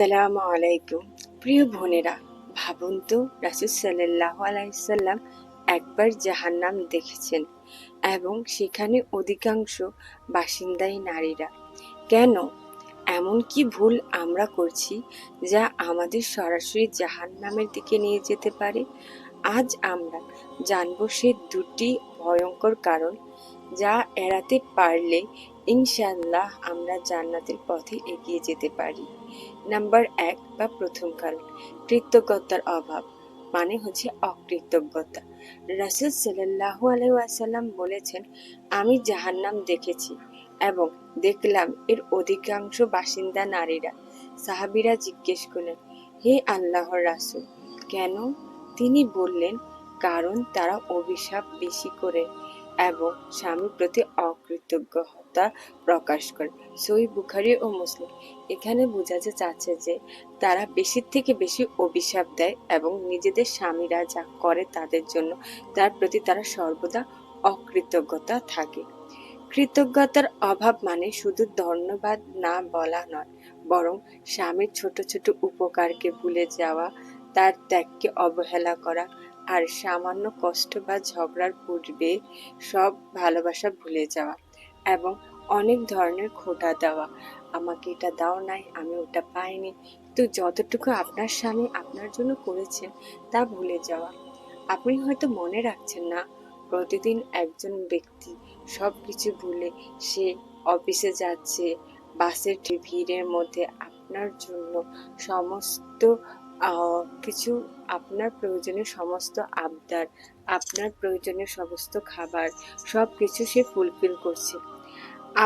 সালামু আলাইকুম। প্রিয় বোনেরা, ভাবুন তো রাসুল সাল্লাহ আলাইসাল্লাম একবার জাহান্নাম দেখেছেন এবং সেখানে অধিকাংশ বাসিন্দাই নারীরা। কেন? এমন কি ভুল আমরা করছি যা আমাদের সরাসরি জাহান্নামের দিকে নিয়ে যেতে পারে? আজ আমরা জানব সে দুটি ভয়ঙ্কর কারণ যা এড়াতে পারলে ইনশাল্লাহ আমরা জান্নাতের পথে এগিয়ে যেতে পারি। নাম্বার এক বা প্রথম কারণ কৃতজ্ঞতার অভাব মানে হচ্ছে অকৃতজ্ঞতা। রাসুল সাল্লাহ আলহাম বলেছেন, আমি জাহান্নাম দেখেছি এবং দেখলাম এর অধিকাংশ বাসিন্দা নারীরা। সাহাবিরা জিজ্ঞেস করলেন, হে আল্লাহর রাসুল, কেন? তিনি বললেন, কারণ তারা অভিশাপ বেশি করে এবং স্বামীর প্রতি অকৃতজ্ঞতা প্রকাশ করে। সই বুখারি ও মুসলিম। এখানে বোঝাতে চাচ্ছে যে তারা বেশির থেকে বেশি অভিশাপ দেয় এবং নিজেদের স্বামীরা যা করে তাদের জন্য, তার প্রতি তারা সর্বদা অকৃতজ্ঞতা থাকে। কৃতজ্ঞতার অভাব মানে শুধু ধন্যবাদ না বলা নয়, বরং স্বামীর ছোট ছোট উপকারকে ভুলে যাওয়া, তার ত্যাগকে অবহেলা করা আর সামান্য কষ্ট বা ঝগড়ার পূর্বে সব ভালোবাসা ভুলে যাওয়া এবং অনেক ধরনের খোটা দেওয়া। আমাকে এটা দাও নাই, আমি ওটা পাইনি। তো যতটুকু আপনার স্বামী আপনার জন্য করেছেন তা ভুলে যাওয়া। আপনি হয়তো মনে রাখছেন না, প্রতিদিন একজন ব্যক্তি সব কিছু ভুলে সে অফিসে যাচ্ছে, বাসের ভিড়ের মধ্যে আপনার জন্য সমস্ত কিছু আপনার প্রয়োজনীয় সমস্ত আবদার, আপনার প্রয়োজনীয় সমস্ত খাবার সব কিছু সে ফুলফিল করছে।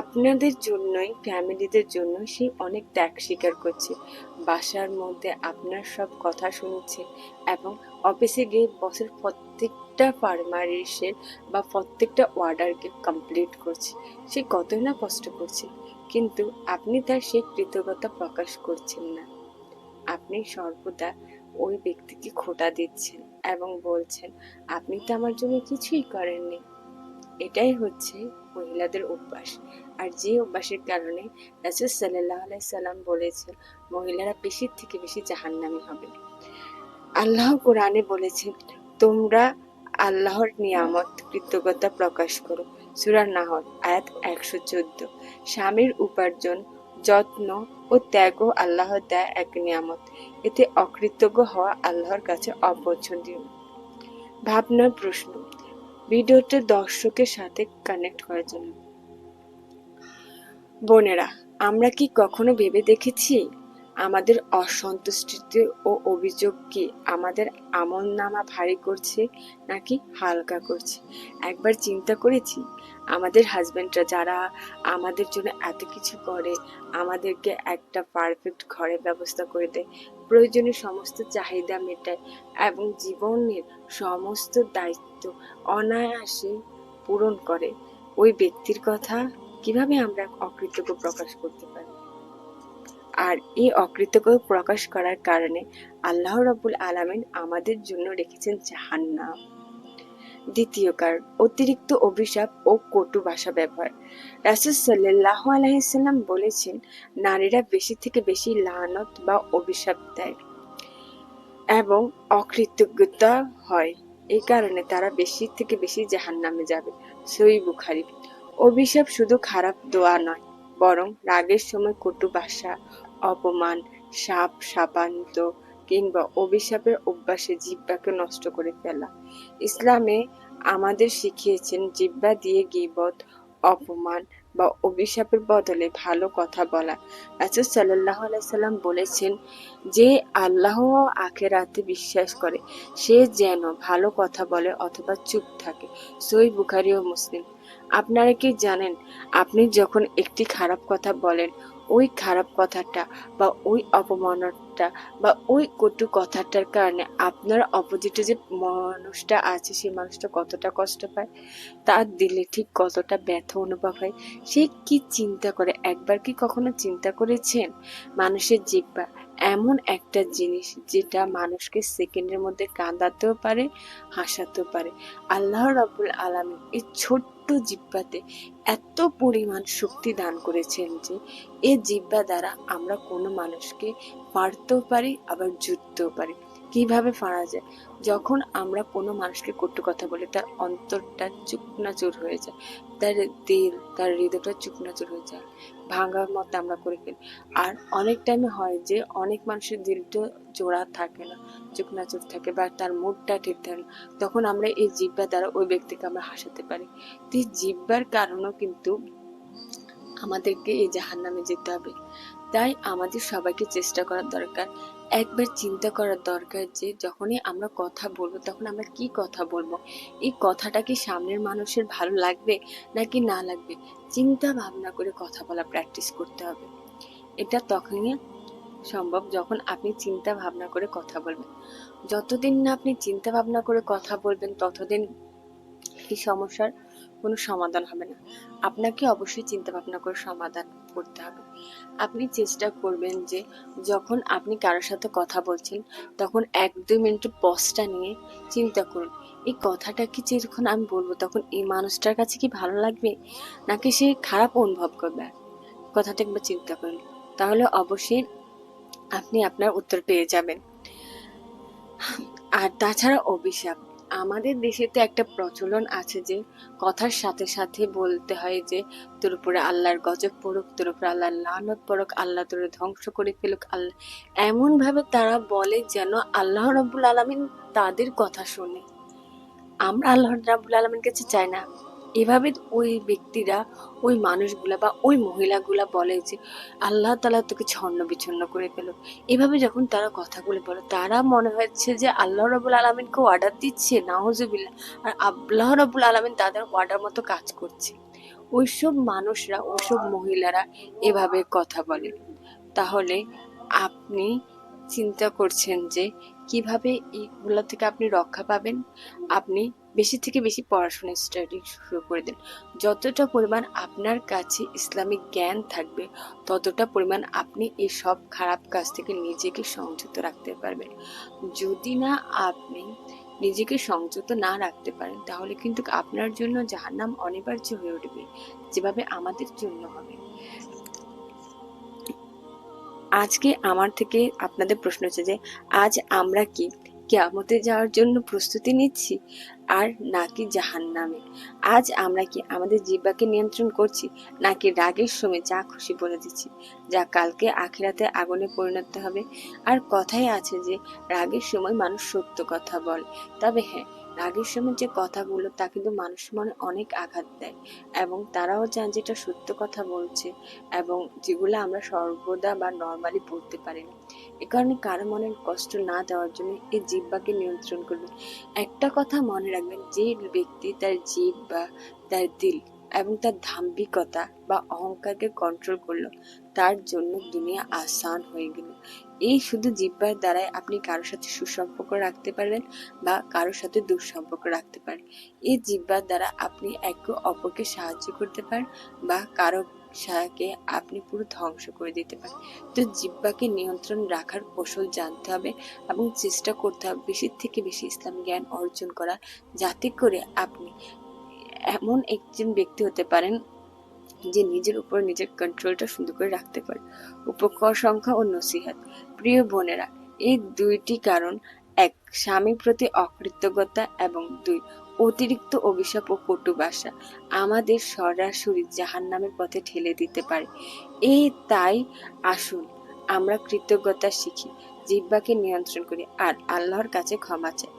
আপনাদের জন্যই, ফ্যামিলিদের জন্য সে অনেক ত্যাগ স্বীকার করছে। বাসার মধ্যে আপনার সব কথা শুনছে এবং অফিসে গিয়ে বসের প্রত্যেকটা ফার্মারিসের বা প্রত্যেকটা অর্ডারকে কমপ্লিট করছে। সে কতই না কষ্ট করছে, কিন্তু আপনি তার সেই কৃতজ্ঞতা প্রকাশ করছেন না। আপনি সর্বদা ওই ব্যক্তিকে খোটা দিচ্ছেন এবং বলছেন, আপনি তো আমার জন্য কিছুই করেননি। এটাই হচ্ছে মহিলাদের অভ্যাস। আর যে অভ্যাসের কারণে রাসুল সাল্লাহ সাল্লাম বলেছেন, মহিলারা বেশির থেকে বেশি জাহান্নামি হবে। আল্লাহ কোরআনে বলেছেন, তোমরা আল্লাহর নিয়ামত, কৃতজ্ঞতা প্রকাশ করো। সুরা নাহর আয়াত একশো চোদ্দ। স্বামীর উপার্জন যত্ন ও ত্যাগও আল্লাহ দেয় এক নিয়ামত। এতে অকৃতজ্ঞ হওয়া আল্লাহর কাছে অপছন্দীয় ভাবনার প্রশ্ন ভিডিওটি দর্শকের সাথে কানেক্ট করার জন্য। বোনেরা, আমরা কি কখনো ভেবে দেখেছি? আমাদের অসন্তুষ্টি ও অভিযোগ কি আমাদের আমল নামা ভারী করছে নাকি হালকা করছে? একবার চিন্তা করেছি। আমাদের হাজব্যান্ডরা যারা আমাদের জন্য এত কিছু করে, আমাদেরকে একটা পারফেক্ট ঘরের ব্যবস্থা করে দেয়। প্রয়োজনীয় সমস্ত চাহিদা মেটায় এবং জীবনের সমস্ত দায়িত্ব অনায়াসে পূরণ করে। ওই ব্যক্তির কথা কীভাবে আমরা অকৃতজ্ঞ প্রকাশ করতে পারি? আর এই অকৃতজ্ঞ প্রকাশ করার কারণে আল্লাহ রাবুল আলামিন আমাদের জন্য রেখেছেন জাহান্নাম। দ্বিতীয় কারণ, অতিরিক্ত অভিশাপ ও কটু ভাষা ব্যবহার। রাসুল সাল্লাহ আলাইসাল্লাম বলেছেন, নারীরা বেশি থেকে বেশি লানত বা অভিশাপ দেয় এবং অকৃতজ্ঞতা হয়। এই কারণে তারা বেশি থেকে বেশি জাহান নামে যাবে। সই বুখারি। অভিশাপ শুধু খারাপ দোয়া নয়, বরং রাগের সময় কটু ভাষা অপমান, সাপ সাপান্ত কিংবা অভিশাপের অভ্যাসে জিব্বাকে নষ্ট করে ফেলা। ইসলামে আমাদের শিখিয়েছেন জিব্বা দিয়ে গিবত, অপমান বা অভিশাপের বদলে ভালো কথা বলা। রাসুল সাল্লাহ সাল্লাম বলেছেন, যে আল্লাহ আখের আখেরাতে বিশ্বাস করে, সে যেন ভালো কথা বলে অথবা চুপ থাকে। সই বুখারি ও মুসলিম। আপনারা কি জানেন, আপনি যখন একটি খারাপ কথা বলেন ওই খারাপ কথাটা বা ওই অপমানটা বা ওই কটু কথাটার কারণে আপনার অপোজিটে যে মানুষটা আছে সেই মানুষটা কতটা কষ্ট পায়? তার দিলে ঠিক কতটা ব্যথা অনুভব হয়? সে কি চিন্তা করে? একবার কি কখনো চিন্তা করেছেন? মানুষের জিব্বা এমন একটা জিনিস যেটা মানুষকে সেকেন্ডের মধ্যে কাঁদাতেও পারে, হাসাতেও পারে। আল্লাহ রাবুল আলমী এই ছোট্ট ছোট্ট জিব্বাতে এত পরিমাণ শক্তি দান করেছেন যে, এ জিব্বা দ্বারা আমরা কোনো মানুষকে মারতেও পারি, আবার জুটতেও পারি। কীভাবে ফাঁড়া যায়? যখন আমরা কোনো মানুষকে কটু কথা বলি, তার অন্তরটা চুকনাচুর হয়ে যায়। তার দিল, তার হৃদয়টা চুকনাচুর হয়ে যায়। ভাঙার মতো আমরা করে ফেলি। আর অনেক টাইমে হয় যে, অনেক মানুষের দিলটা জোড়া থাকে না চুকনাচুর থাকে বা তার মুডটা ঠিক থাকে না। তখন আমরা এই জিব্বা দ্বারা ওই ব্যক্তিকে আমরা হাসাতে পারি। তো এই জিব্বার কারণেও কিন্তু আমাদেরকে এই জাহান নামে যেতে হবে। তাই আমাদের সবাইকে চেষ্টা করার দরকার একবার চিন্তা করার দরকার যে, যখনই আমরা কথা বলব, তখন আমরা কি কথা বলব? এই কথাটা কি সামনের মানুষের ভালো লাগবে নাকি না লাগবে? চিন্তা ভাবনা করে কথা বলা প্র্যাকটিস করতে হবে। এটা তখনই সম্ভব যখন আপনি চিন্তা ভাবনা করে কথা বলবেন। যতদিন না আপনি চিন্তা ভাবনা করে কথা বলবেন, ততদিন এই সমস্যার কোনো সমাধান হবে না। আপনাকে অবশ্যই চিন্তা ভাবনা করে সমাধান করতে হবে। আপনি চেষ্টা করবেন যে যখন আপনি কারোর সাথে কথা বলছেন, তখন এক দুই মিনিট পজটা নিয়ে চিন্তা করুন, এই কথাটা কি যখন আমি বলব, তখন এই মানুষটার কাছে কি ভালো লাগবে? নাকি সে খারাপ অনুভব করবে? কথাটা একবার চিন্তা করুন। তাহলে অবশ্যই আপনি আপনার উত্তর পেয়ে যাবেন। আর তাছাড়া অভিশাপ আমাদের দেশে তো একটা প্রচলন আছে যে, কথার সাথে সাথে বলতে হয় যে, তোর উপরে আল্লাহর গজব পড়ুক, তোর উপরে আল্লাহর লানত পড়ুক, আল্লাহ তোর ধ্বংস করে ফেলুক, আল্লাহ। এমনভাবে তারা বলে যেন আল্লাহ রব্বুল আলমিন তাদের কথা শোনে। আমরা আল্লাহ রাবুল আলমিন কাছে চাই না। এভাবে ওই ব্যক্তিরা, ওই মানুষগুলা বা ওই মহিলাগুলা বলে যে, আল্লাহ তালা তোকে ছন্ন বিচ্ছন্ন করে ফেলো। এভাবে যখন তারা কথাগুলো বলে, তারা মনে হচ্ছে যে আল্লাহ রবুল আলমিনকে অর্ডার দিচ্ছে নাহজুবিল্লা আর আল্লাহ রবুল আলমিন তাদের অর্ডার মতো কাজ করছে। ওইসব মানুষরা, ওইসব মহিলারা এভাবে কথা বলে। তাহলে আপনি চিন্তা করছেন যে কীভাবে এইগুলো থেকে আপনি রক্ষা পাবেন, আপনি বেশি থেকে বেশি পড়াশোনা স্টাডি শুরু করে দেন। যতটা পরিমাণ আপনার কাছে ইসলামিক জ্ঞান থাকবে, ততটা পরিমাণ আপনি এই সব খারাপ কাজ থেকে নিজেকে সংযত রাখতে পারবেন। যদি না আপনি নিজেকে সংযত না রাখতে পারেন, তাহলে কিন্তু আপনার জন্য জাহান্নাম অনিবার্য হয়ে উঠবে। যেভাবে আমাদের জন্য হবে। আজকে আমার থেকে আপনাদের প্রশ্ন হচ্ছে যে, আজ আমরা কি কেয়ামতে যাওয়ার জন্য প্রস্তুতি নিচ্ছি? আর নাকি জাহান নামে আজ আমরা কি আমাদের জিব্বাকে নিয়ন্ত্রণ করছি, নাকি রাগের সময় যা খুশি বলে দিচ্ছি, যা কালকে আখিরাতে আগুনে পরিণত হবে? আর কথাই আছে যে, রাগের সময় মানুষ সত্য কথা বলে। তবে হ্যাঁ রাগের সময় যে কথাগুলো, তা কিন্তু মানুষ মনে অনেক আঘাত দেয় এবং তারাও চান যেটা সত্য কথা বলছে এবং যেগুলো আমরা সর্বদা বা নর্মালি বলতে পারি না। এ কারণে কারও মনে কষ্ট না দেওয়ার জন্য এই জিব্বাকে নিয়ন্ত্রণ করবেন একটা কথা মনে রাখবেন, যে ব্যক্তি তার জিভ বা তার দিল এবং তার ধাম্বিকতা বা অহংকারকে কন্ট্রোল করল। তার জন্য দুনিয়া আসান হয়ে গেল। এই শুধু জিব্বার দ্বারাই আপনি কারোর সাথে সুসম্পর্ক রাখতে পারবেন বা কারোর সাথে দুঃসম্পর্ক রাখতে পারেন এই জিব্বার দ্বারা আপনি একে অপরকে সাহায্য করতে পারেন বা কারও সাহাকে আপনি পুরো ধ্বংস করে দিতে পারেন। তো জিব্বাকে নিয়ন্ত্রণ রাখার কৌশল জানতে হবে এবং চেষ্টা করতে হবে, বেশি থেকে বেশি ইসলাম জ্ঞান অর্জন করা, যাতে করে আপনি এমন একজন ব্যক্তি হতে পারেন যে নিজের উপর নিজের কন্ট্রোলটা সুন্দর করে রাখতে পারে। উপকর সংখ্যা ও নসিহাত। প্রিয় বোনেরা, এই দুইটি কারণ এক, স্বামীর প্রতি অকৃতজ্ঞতা এবং দুই, অতিরিক্ত অভিশাপ ও কটু ভাষা আমাদের সরাসরি জাহান নামের পথে ঠেলে দিতে পারে। এই তাই আসুন আমরা কৃতজ্ঞতা শিখি। জিব্বাকে নিয়ন্ত্রণ করি আর আল্লাহর কাছে ক্ষমা চাই।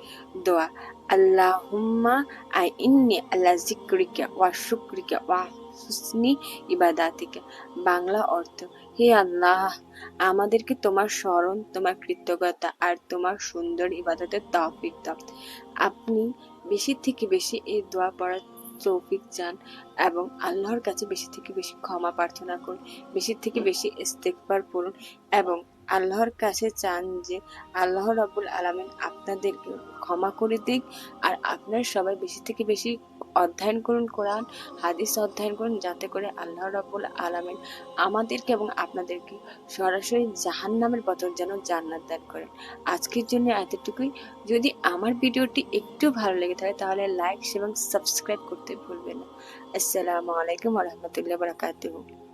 দোয়া, আল্লাহুম্মা আই ইন্নি আল্লাহ জিক্রিকা ওয়া শুক্রিকা ওয়া হুসনি ইবাদাতিকা। বাংলা অর্থ, হে আল্লাহ, আমাদেরকে তোমার স্মরণ, তোমার কৃতজ্ঞতা আর তোমার সুন্দর ইবাদতের তৌফিক দাও। আপনি বেশি থেকে বেশি এই দোয়া পড়ার তৌফিক চান এবং আল্লাহর কাছে বেশি থেকে বেশি ক্ষমা প্রার্থনা করুন, বেশি থেকে বেশি ইস্তেকবার পড়ুন এবং আল্লাহর কাছে চান যে আল্লাহ রাবুল আলমিন আপনাদেরকে ক্ষমা করে দিক আর আপনার সবাই বেশি থেকে বেশি অধ্যয়ন করুন কোরআন, হাদিস অধ্যয়ন করুন যাতে করে আল্লাহ রাব্বুল আলামিন আমাদেরকে এবং আপনাদেরকে সরাসরি জাহান্নামের বদল যেন জান্নাত দান করেন। আজকের জন্য এতটুকুই। যদি আমার ভিডিওটি একটু ভালো লেগে থাকে তাহলে লাইক এবং সাবস্ক্রাইব করতে ভুলবেন না। আসসালামু আলাইকুম রহমতুল্লাহ বারাকাতুহু।